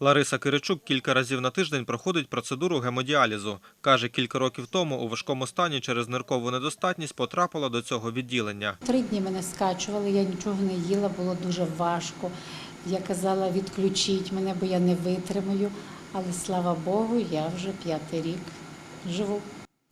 Лариса Киричук кілька разів на тиждень проходить процедуру гемодіалізу. Каже, кілька років тому у важкому стані через ниркову недостатність потрапила до цього відділення. Три дні мене скачували, я нічого не їла, було дуже важко. Я казала, відключіть мене, бо я не витримаю. Але слава Богу, я вже п'ятий рік живу.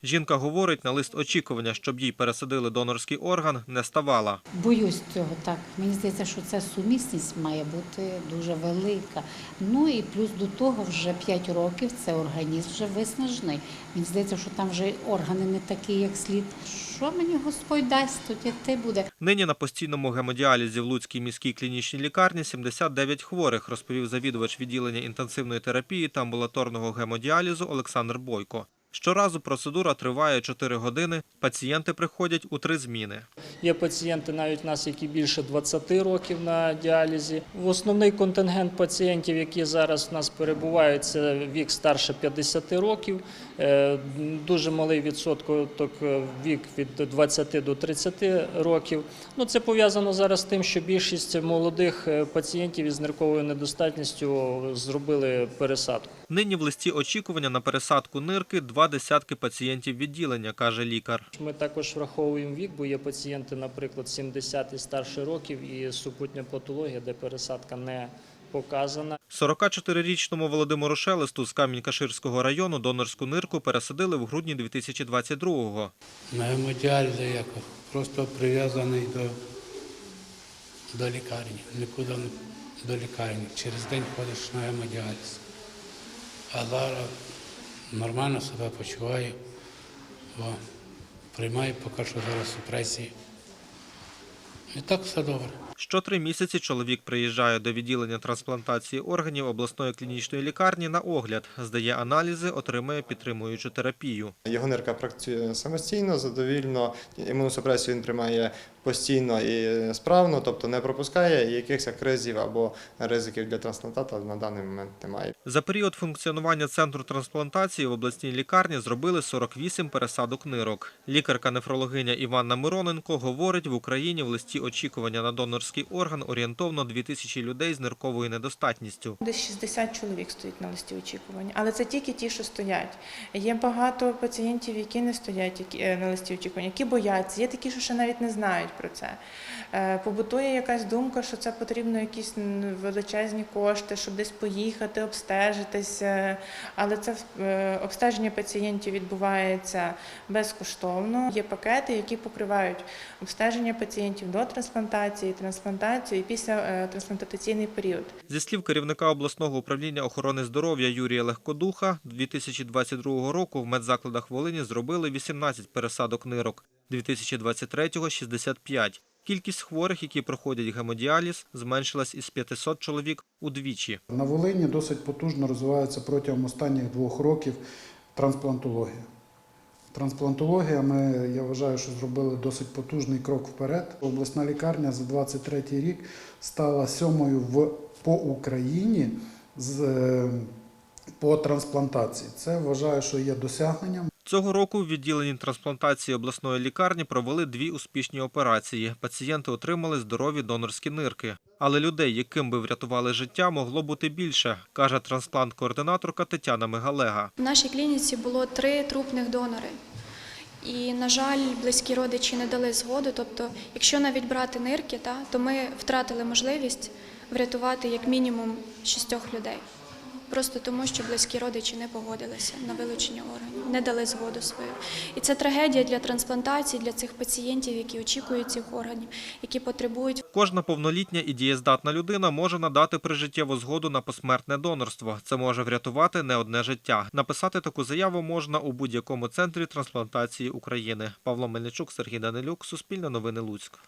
Жінка говорить, на лист очікування, щоб їй пересадили донорський орган, не ставала. Боюсь цього так. Мені здається, що ця сумісність має бути дуже велика. Ну і плюс до того вже 5 років це організм вже виснажений. Мені здається, що там вже органи не такі, як слід. Що мені Господь дасть, то ти буде. Нині на постійному гемодіалізі в Луцькій міській клінічній лікарні 79 хворих, розповів завідувач відділення інтенсивної терапії та амбулаторного гемодіалізу Олександр Бойко. Щоразу процедура триває 4 години. Пацієнти приходять у три зміни. Є пацієнти навіть у нас, які більше 20 років на діалізі. В Основний контингент пацієнтів, які зараз у нас перебувають, це вік старше 50 років. Е, Дуже малий відсоток е, вік від 20 до 30 років. Ну, це пов'язано зараз з тим, що більшість молодих е, пацієнтів із нирковою недостатністю зробили пересадку. Нині в листі очікування на пересадку нирки два десятки пацієнтів відділення, каже лікар. Ми також враховуємо вік, бо є пацієнти, наприклад, 70 і старше років і супутня патологія, де пересадка не показана. 44-річному Володимиру Шелесту з Камінь-Каширського району донорську нирку пересадили в грудні 2022-го. На гемодіалізі як просто прив'язаний до, до лікарні. Нікуди не до лікарні. Через день ходиш на гемодіаліз. А зараз нормально себе почуваю, бо приймаю поки що зараз супресії. І так все добре. Що три місяці чоловік приїжджає до відділення трансплантації органів обласної клінічної лікарні на огляд, здає аналізи, отримує підтримуючу терапію. Його нирка працює самостійно, задовільно. Імуносупресію він приймає постійно і справно, тобто не пропускає і якихось кризів або ризиків для трансплантата на даний момент немає. За період функціонування центру трансплантації в обласній лікарні зробили 48 пересадок нирок. Лікарка-нефрологиня Іванна Мироненко говорить, в Україні в листі очікування на донорський орган орієнтовно 2000 людей з нирковою недостатністю. Десь 60 чоловік стоїть на листі очікування, але це тільки ті, що стоять. Є багато пацієнтів, які не стоять е, на листі очікування, які бояться. Є такі, що ще навіть не знають про це. Е, Побутує якась думка, що це потрібно якісь величезні кошти, щоб десь поїхати, обстежитися. Але це е, обстеження пацієнтів відбувається безкоштовно. Є пакети, які покривають обстеження пацієнтів до трансплантації, трансплантацію і після е, трансплантаційний період. Зі слів керівника обласного управління охорони здоров'я Юрія Легкодуха, 2022 року в медзакладах Волині зробили 18 пересадок нирок, 2023-го – 65. Кількість хворих, які проходять гемодіаліз, зменшилась із 500 чоловік удвічі. На Волині досить потужно розвивається протягом останніх двох років трансплантологія. Трансплантологія, ми, я вважаю, що зробили досить потужний крок вперед. Обласна лікарня за 23 рік стала сьомою в, по Україні з, е, по трансплантації. Це вважаю, що є досягненням. Цього року в відділенні трансплантації обласної лікарні провели дві успішні операції. Пацієнти отримали здорові донорські нирки. Але людей, яким би врятували життя, могло бути більше, каже трансплант-координаторка Тетяна Мигалега. В нашій клініці було три трупних донори. І, на жаль, близькі родичі не дали згоду. Тобто, якщо навіть брати нирки, то ми втратили можливість врятувати як мінімум шістьох людей. Просто тому, що близькі родичі не погодилися на вилучення органів, не дали згоду свою. І це трагедія для трансплантації, для цих пацієнтів, які очікують цих органів, які потребують Кожна повнолітня і дієздатна людина може надати прижиттєву згоду на посмертне донорство. Це може врятувати не одне життя. Написати таку заяву можна у будь-якому центрі трансплантації України. Павло Мельничук, Сергій Данилюк, Суспільне новини Луцьк.